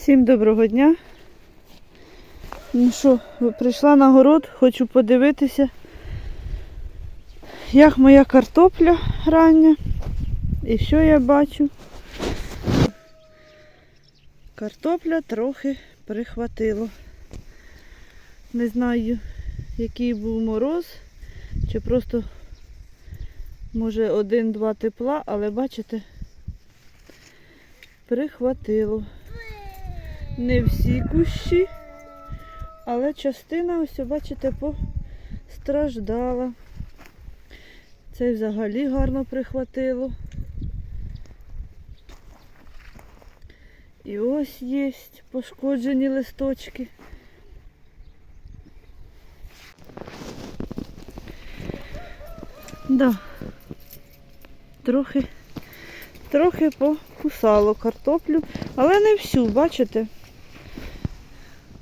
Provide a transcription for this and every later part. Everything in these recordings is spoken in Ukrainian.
Всім доброго дня. Ну що, прийшла на город, хочу подивитися, як моя картопля рання. І що я бачу? Картопля трохи прихватило. Не знаю, який був мороз, чи просто може один-два тепла, але бачите, прихватило. Не всі кущі, але частина, ось бачите, постраждала. Це взагалі гарно прихватило. І ось є пошкоджені листочки. Да. Трохи, трохи покусало картоплю, але не всю, бачите?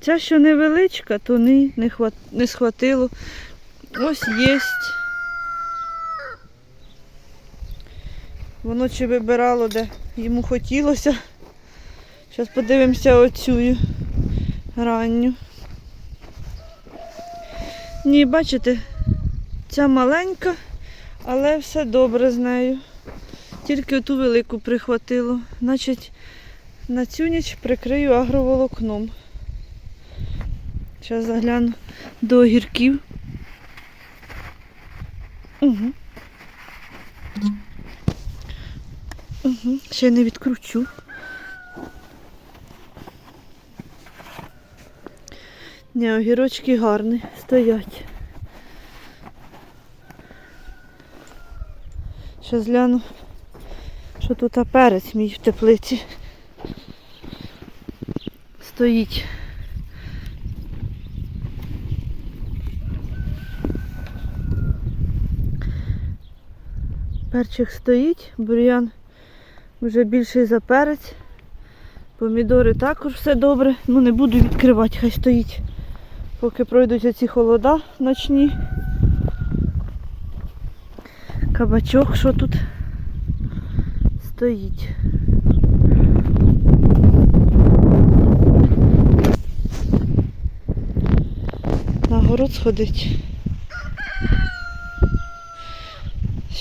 Ця, що невеличка, то не, не, хват, не схватило. Ось є. Воно чи вибирало, де йому хотілося. Зараз подивимося оцю ранню. Ні, бачите, ця маленька, але все добре з нею. Тільки оту велику прихватило. Значить, на цю ніч прикрию агроволокном. Зараз загляну до огірків. Угу. Угу. Ще не відкручу. Ні, огірочки гарні, стоять. Ще гляну, що тут перець мій в теплиці. Стоїть. Перчик стоїть, бур'ян вже більший за перець. Помідори також все добре. Ну не буду відкривати, хай стоїть. Поки пройдуть оці холода ночні. Кабачок, що тут стоїть. На город сходить.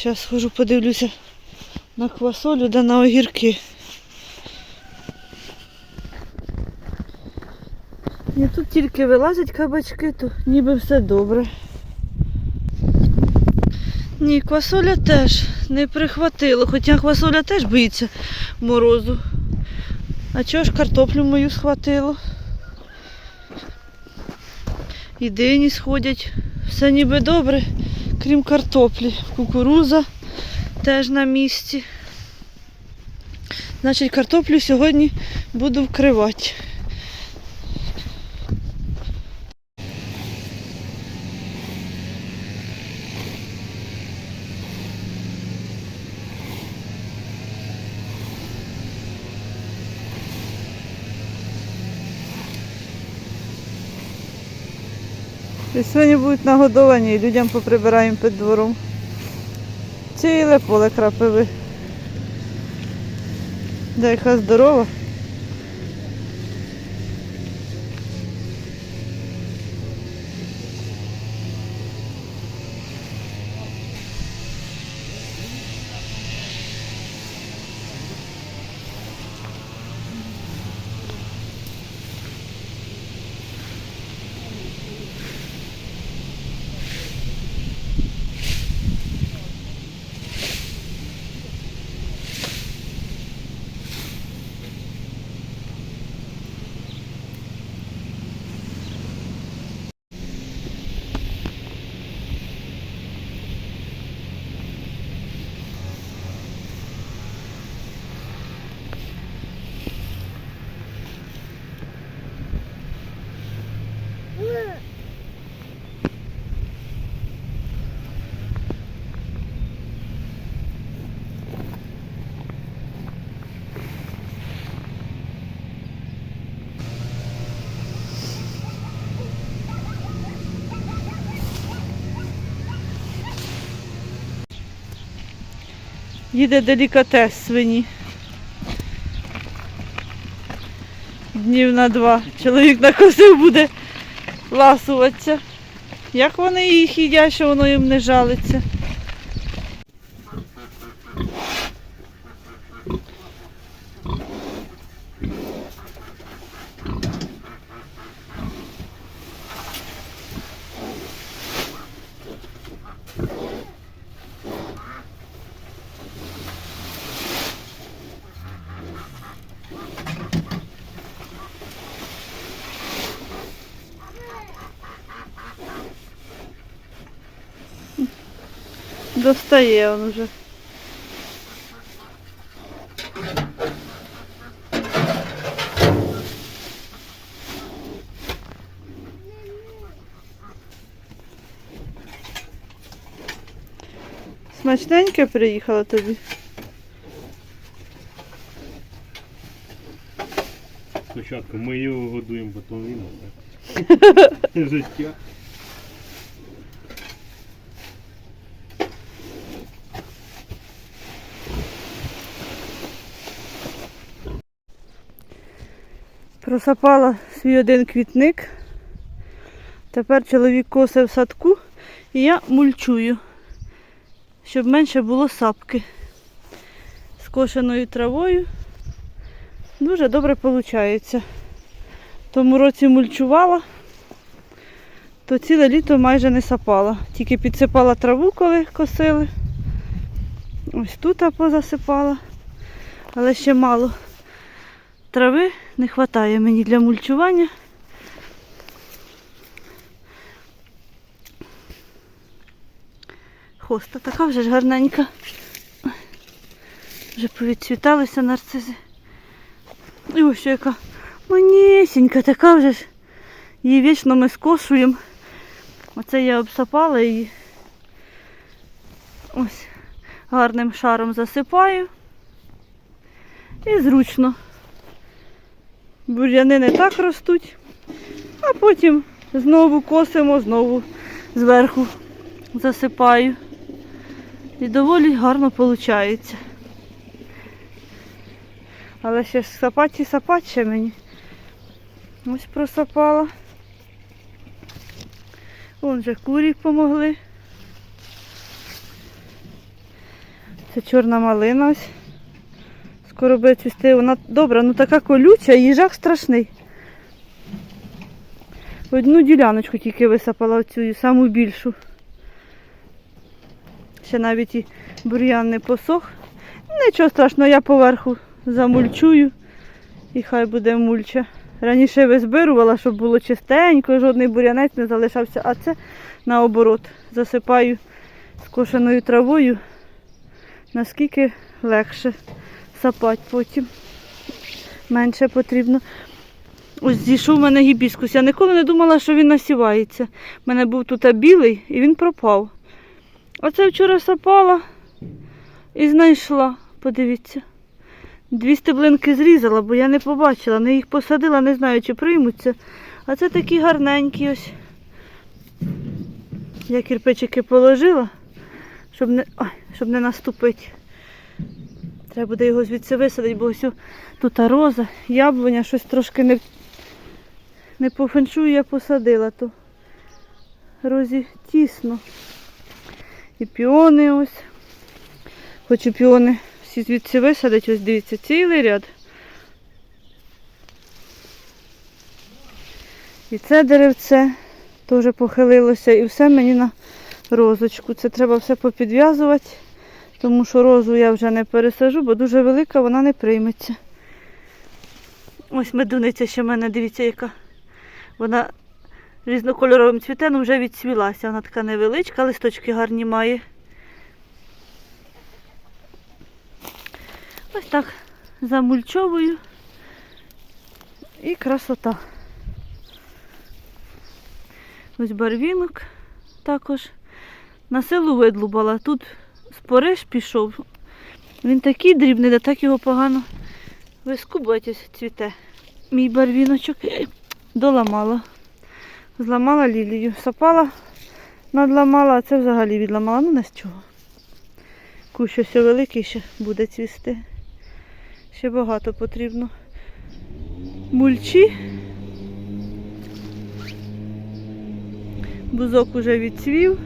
Зараз схожу, подивлюся на квасолю да на огірки. І тут тільки вилазять кабачки, то ніби все добре. Ні, квасоля теж не прихватило, хоча квасоля теж боїться морозу. А чого ж картоплю мою схватило? І сходять. Все ніби добре, крім картоплі. Кукуруза теж на місці. Значить, картоплю сьогодні буду вкривати. І сьогодні будуть нагодовані і людям поприбираємо під двором. Ціле поле крапиви. Дай здорова. Їде делікатес свині. Днів на два. Чоловік накосив буде ласуватися. Як вони їх їдять, що воно їм не жалиться. Достає він вже. Смачненьке приїхало тобі. Спочатку ми його годуємо, потім він. а так. Життя. Просапала свій один квітник. Тепер чоловік косив в садку і я мульчую, щоб менше було сапки. З кошеною травою. Дуже добре виходить. Тому році мульчувала, то ціле літо майже не сапала. Тільки підсипала траву, коли косили. Ось тут позасипала, але ще мало. Трави не вистачає мені для мульчування. Хоста така вже ж гарненька. Вже повідцвіталися нарцизи. І ось яка манісінька, така вже ж. Її вічно ми скошуємо. Оце я обсапала і ось гарним шаром засипаю. І зручно. Бур'яни не так ростуть, а потім знову косимо, знову зверху засипаю. І доволі гарно виходить. Але ще ж сапати і сапати ще мені. Ось просапала. Вон вже курі помогли. Це чорна малина ось. Скоро буде цвісти. Вона добра, ну така колюча, їжак страшний. Одну діляночку тільки висапала оцю, саму більшу. Ще навіть і бур'ян не посох. Нічого страшного, я поверху замульчую і хай буде мульча. Раніше визбирувала, щоб було чистенько, жодний бур'янець не залишався, а це наоборот. Засипаю скошеною травою, наскільки легше сапати потім. Менше потрібно. Ось зійшов у мене гібіскус. Я ніколи не думала, що він насівається. У мене був тут білий і він пропав. Оце вчора сапала і знайшла. Подивіться. Дві стеблинки зрізала, бо я не побачила. Не їх посадила, не знаю, чи приймуться. А це такі гарненькі ось. Я кирпичики положила, щоб не, ой, щоб не наступити. Треба буде його звідси висадити, бо ось тут роза, яблуня, щось трошки не, не по феншую я посадила, то розі тісно. І піони ось. Хочу піони всі звідси висадити, ось дивіться, цілий ряд. І це деревце теж похилилося, і все мені на розочку. Це треба все попідв'язувати, тому що розу я вже не пересажу, бо дуже велика, вона не прийметься. Ось медуниця ще в мене, дивіться, яка. Вона різнокольоровим цвіте, ну вже відцвілася. Вона така невеличка, листочки гарні має. Ось так замульчовую. І красота. Ось барвінок також. На силу видлубала. Тут спориш пішов. Він такий дрібний, де так його погано вискубать ось цвіте. Мій барвіночок доламала. Зламала лілію. Сапала, надламала, а це взагалі відламала. Ну не з чого. Кущ ось великий ще буде цвісти. Ще багато потрібно. мульчі. Бузок уже відцвів.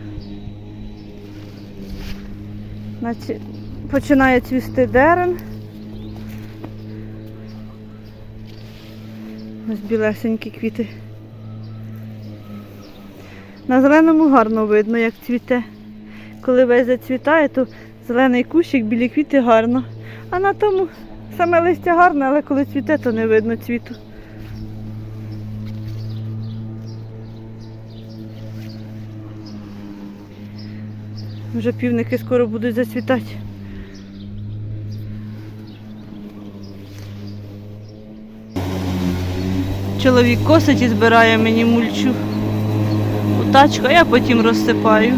Починає цвісти дерен. Ось білесенькі квіти. На зеленому гарно видно, як цвіте. Коли весь зацвітає, то зелений кущик, білі квіти гарно. А на тому саме листя гарне, але коли цвіте, то не видно цвіту. Вже півники скоро будуть зацвітати. Чоловік косить і збирає мені мульчу у тачку, а я потім розсипаю.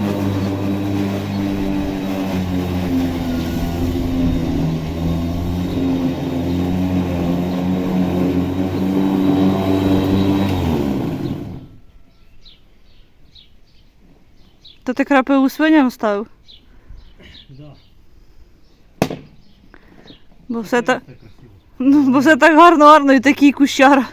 То ти крапиву свиням ставив? Да. Бо все так, ну, бо все так гарно, гарно і такий кущара.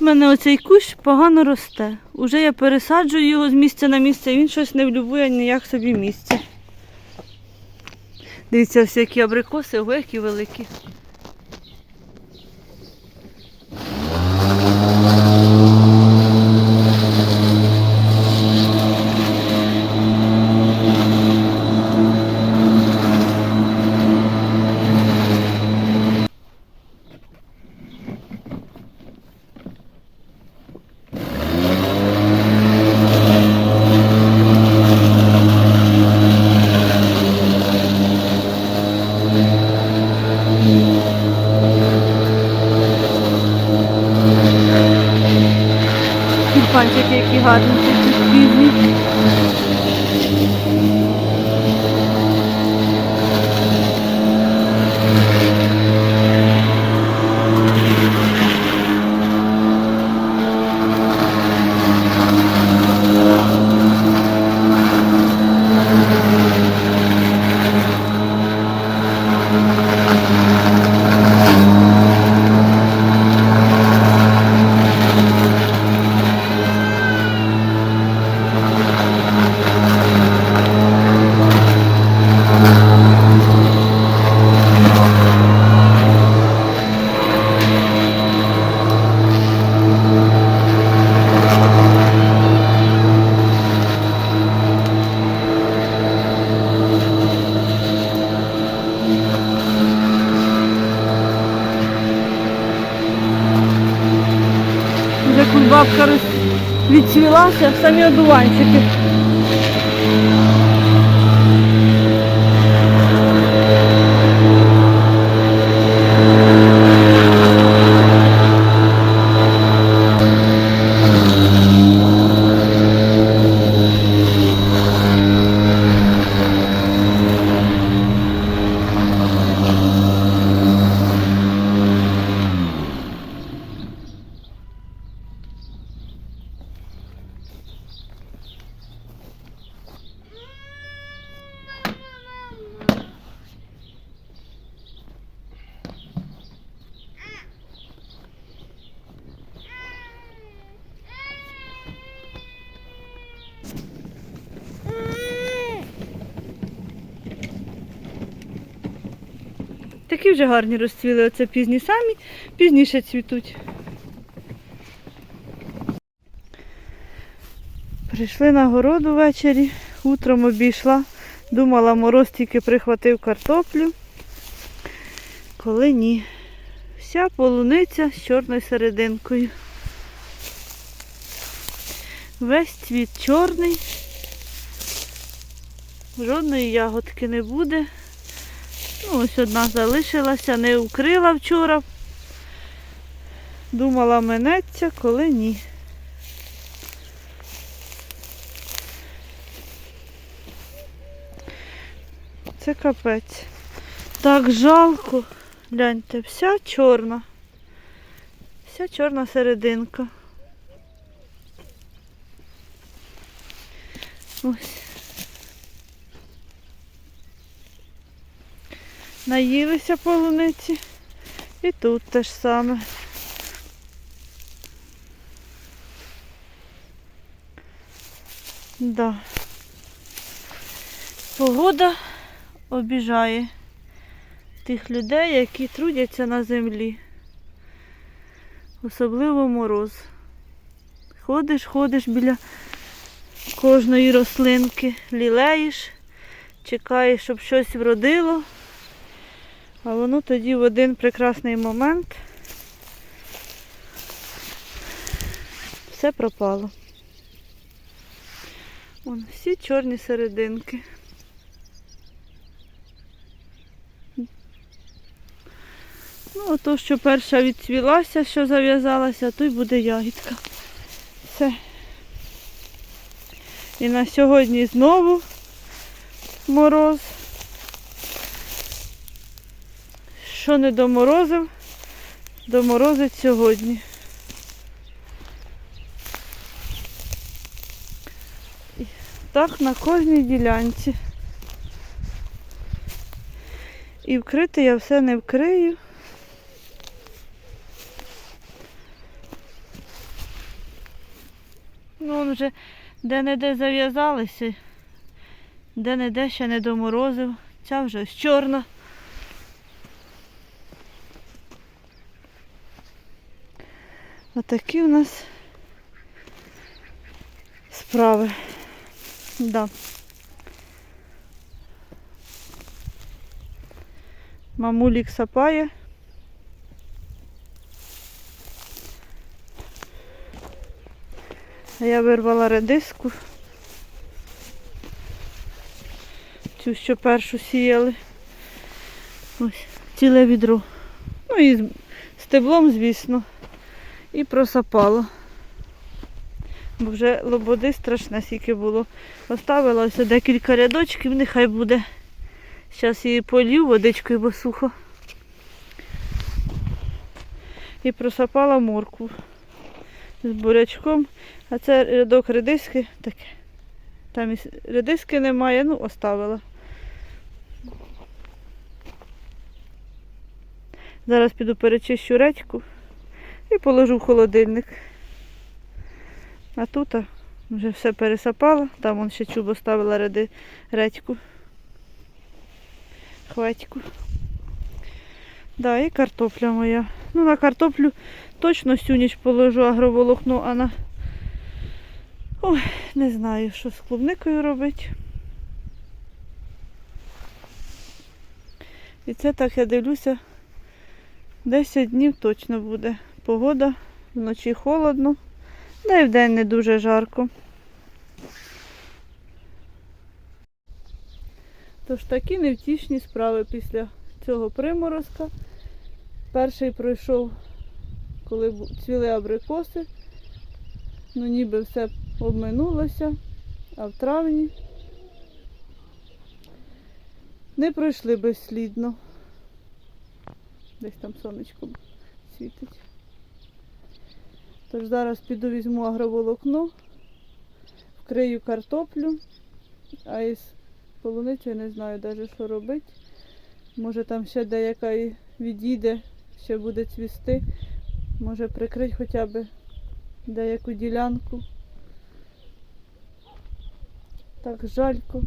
Щось в мене оцей кущ погано росте. Уже я пересаджую його з місця на місце, він щось не влюбує ніяк собі місце. Дивіться, всякі абрикоси, ого, які великі. Тюльпанчики, які гарні, такі пізні. Вже кульбабка роз... відцвілася, самі одуванчики. Такі вже гарні розцвіли, оце пізні самі, пізніше цвітуть. Прийшли на городу ввечері, утром обійшла, думала, мороз тільки прихватив картоплю. Коли ні. Вся полуниця з чорною серединкою. Весь цвіт чорний. Жодної ягодки не буде. Ну, ось одна залишилася, не укрила вчора. Думала минеться, коли ні. Це капець. Так жалко. Гляньте, вся чорна. Вся чорна серединка. Ось. Наїлися полуниці. І тут те ж саме. Да. Погода обіжає тих людей, які трудяться на землі. Особливо мороз. Ходиш, ходиш біля кожної рослинки, лілеєш, чекаєш, щоб щось вродило, а воно тоді в один прекрасний момент все пропало. Вон всі чорні серединки. Ну, ото, що перша відцвілася, що зав'язалася, то й буде ягідка. Все. І на сьогодні знову мороз. Що не доморозив, доморозить сьогодні. І Так на кожній ділянці. І вкрити я все не вкрию. Ну, он вже де-не-де зав'язалися, де-не-де ще не доморозив. Ця вже ось чорна. Отакі у нас справи. Да. Мамулік сапає. А я вирвала редиску. Цю, що першу сіяли. Ось, ціле відро. Ну і з стеблом, звісно. І просапала. Бо вже лободи страшне, скільки було. Оставила ось декілька рядочків, нехай буде. Зараз її полью водичкою, бо сухо. І просапала моркву з бурячком. А це рядок редиски таке. Там і редиски немає, ну оставила. Зараз піду перечищу редьку і положу в холодильник. А тут вже все пересапала, там вон ще чубо ставила реди, редьку. Хватьку. Да, і картопля моя. Ну, на картоплю точно всю ніч положу агроволокно, а на. Ой, не знаю, що з клубникою робити. І це так я дивлюся. 10 днів точно буде. Погода, вночі холодно, да і вдень не дуже жарко. Тож такі невтішні справи після цього приморозка. Перший пройшов, коли цвіли абрикоси. Ну ніби все обминулося, а в травні не пройшли безслідно. Десь там сонечко світить. Тож зараз піду візьму агроволокно, вкрию картоплю, а із полуницею не знаю навіть що робити. Може там ще деяка і відійде, ще буде цвісти. Може прикрити хоча б деяку ділянку. Так жалько.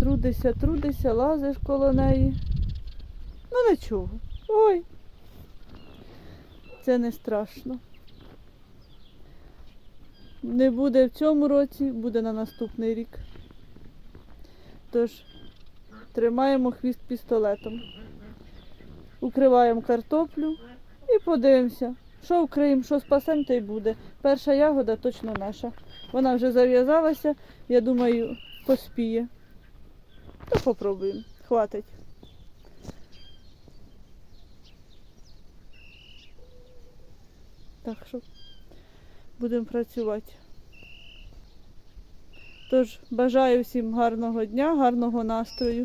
Трудися, трудися, лазиш коло неї. Ну нічого. Ой. Це не страшно. Не буде в цьому році, буде на наступний рік. Тож тримаємо хвіст пістолетом. Укриваємо картоплю і подивимося, що вкриємо, що спасемо, то й буде. Перша ягода точно наша. Вона вже зав'язалася, я думаю, поспіє. То попробуємо. Хватить. Так що будемо працювати. Тож бажаю всім гарного дня, гарного настрою.